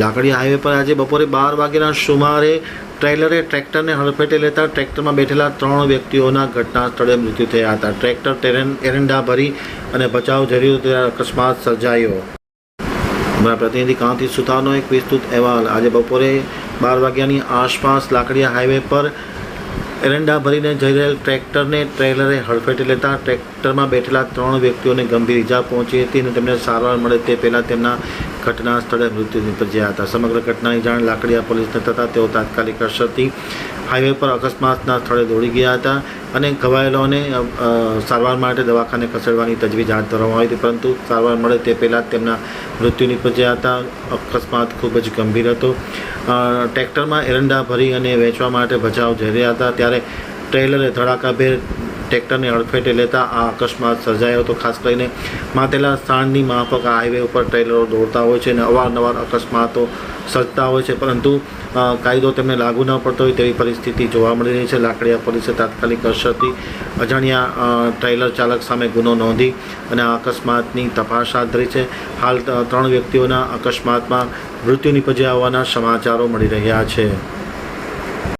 લાકડી હાઈવે પર આજે બપોરે બાર વાગ્યાના સુમારે ટ્રેલરે ટ્રેક્ટરને હડફેટે લેતા ટ્રેક્ટરમાં બેઠેલા ત્રણ વ્યક્તિઓના ઘટના સ્થળે મૃત્યુ થયા હતા. ટ્રેક્ટર ટેરેન એરંડા ભરી અને બચાવ જરૂર ત્યારે અકસ્માત સર્જાયો. અમારા પ્રતિનિધિ કાંતિ સુથારનો એક વિસ્તૃત અહેવાલ. આજે બપોરે બાર વાગ્યાની આસપાસ લાકડીયા હાઈવે પર એરંડા ભરીને જઈ રહેલ ટ્રેક્ટરને ટ્રેલરે હડફેટે લેતા ટ્રેક્ટરમાં બેઠેલા ત્રણ વ્યક્તિઓને ગંભીર ઈજા પહોંચી હતી અને તેમને સારવાર મળે તે પહેલાં તેમના ઘટના સ્થળે મૃત્યુ નિપજ્યા હતા. સમગ્ર ઘટનાની જાણ લાકડીયા પોલીસને થતાં તેઓ તાત્કાલિક અસરથી હાઈવે પર અકસ્માતના સ્થળે દોડી ગયા હતા અને અ, સારવાર માટે દવાખાને ખસેડવાની તજવીજ હાથ ધરવામાં આવી હતી. પરંતુ સારવાર મળે તે પહેલાં જ તેમના મૃત્યુ નિપજ્યા હતા. અકસ્માત ખૂબ જ ગંભીર હતો. ટ્રેક્ટરમાં એરંડા ભરી અને વેચવા માટે ભજાવ જઈ રહ્યા હતા. ત્યારે ટ્રેલરે ધડાકાભેર ટ્રેક્ટરને અડફેટે લેતા આ અકસ્માત સર્જાયો હતો. ખાસ કરીને માતેલા સ્થાનની માફક આ હાઈવે ઉપર ટ્રેલરો દોડતા હોય છે અને અવારનવાર અકસ્માતો સર્જતા હોય છે. પરંતુ કાયદો તેમને લાગુ ન પડતો હોય તેવી પરિસ્થિતિ જોવા મળી રહી છે. લાકડીયા પોલીસે તાત્કાલિક અસરથી અજાણ્યા ટ્રેલર ચાલક સામે ગુનો નોંધી અને આ અકસ્માતની તપાસ હાથ ધરી છે. હાલ ત્રણ વ્યક્તિઓના અકસ્માતમાં મૃત્યુ નિપજ્યા હોવાના સમાચારો મળી રહ્યા છે.